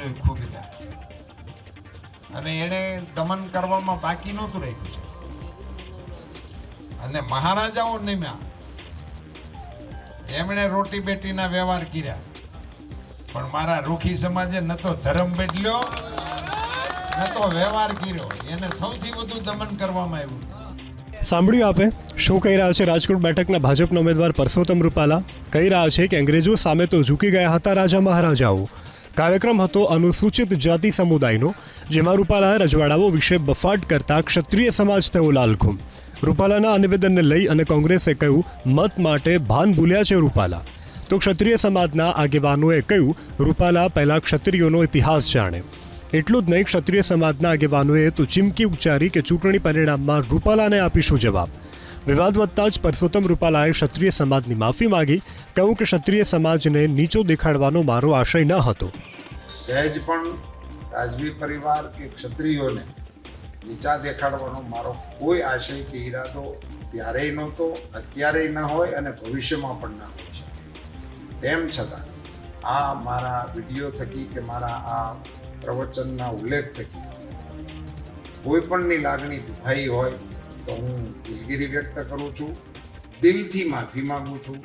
જોયું ખૂબ અને એણે દમન કરવામાં બાકી નહોતું રાખ્યું છે. અને મહારાજાઓ નિમ્યા. એમણે રોટી બેટીના વ્યવહાર કર્યા. પણ મારા રૂખી સમાજે ન તો ધર્મ બદલ્યો, ન તો વ્યવહાર કર્યો. એને સૌથી વધુ દમન કરવામાં આવ્યું. સાંભળ્યું આપે? શું કહી રહ્યા છે રાજકોટ બેઠકના ભાજપના ઉમેદવાર પરસોત્તમ રૂપાલા? કહી રહ્યા છે કે અંગ્રેજો સામે તો ઝૂકી ગયા હતા રાજા મહારાજાઓ. કાર્યક્રમ હતો અનુસૂચિત જાતિ સમુદાયનો, જેમાં રૂપાલાએ રજવાડાઓ વિશે બફાટ કરતા ક્ષત્રિય સમાજ થયો લાલખુમ રૂપાલાના આ નિવેદનને લઈ અને કોંગ્રેસે કહ્યું, મત માટે ભાન ભૂલ્યા છે રૂપાલા. તો ક્ષત્રિય સમાજના આગેવાનોએ કહ્યું, રૂપાલા પહેલા ક્ષત્રિયોનો ઇતિહાસ જાણે. એટલું જ નહીં, ક્ષત્રિય સમાજના આગેવાનોએ તો ચીમકી ઉચ્ચારી કે ચૂંટણી પરિણામમાં રૂપાલાને આપીશું જવાબ. વિવાદ વધતા જ પરસોત્તમ રૂપાલાએ ક્ષત્રિય સમાજની માફી માંગી. કહ્યું કે ક્ષત્રિય સમાજને નીચો દેખાડવાનો મારો આશય ન હતો. સહેજ પણ રાજવી પરિવાર કે ક્ષત્રિયોને નીચા દેખાડવાનો મારો કોઈ આશય કે ઈરાદો ત્યારેય નહોતો, અત્યારેય ન હોય અને ભવિષ્યમાં પણ ના હોઈ શકે. તેમ છતાં આ મારા વીડિયો થકી કે મારા આ પ્રવચનના ઉલ્લેખ થકી કોઈ પણની લાગણી દુભાઈ હોય તો હું દિલગીરી વ્યક્ત કરું છું દિલથી માફી માંગુ છું.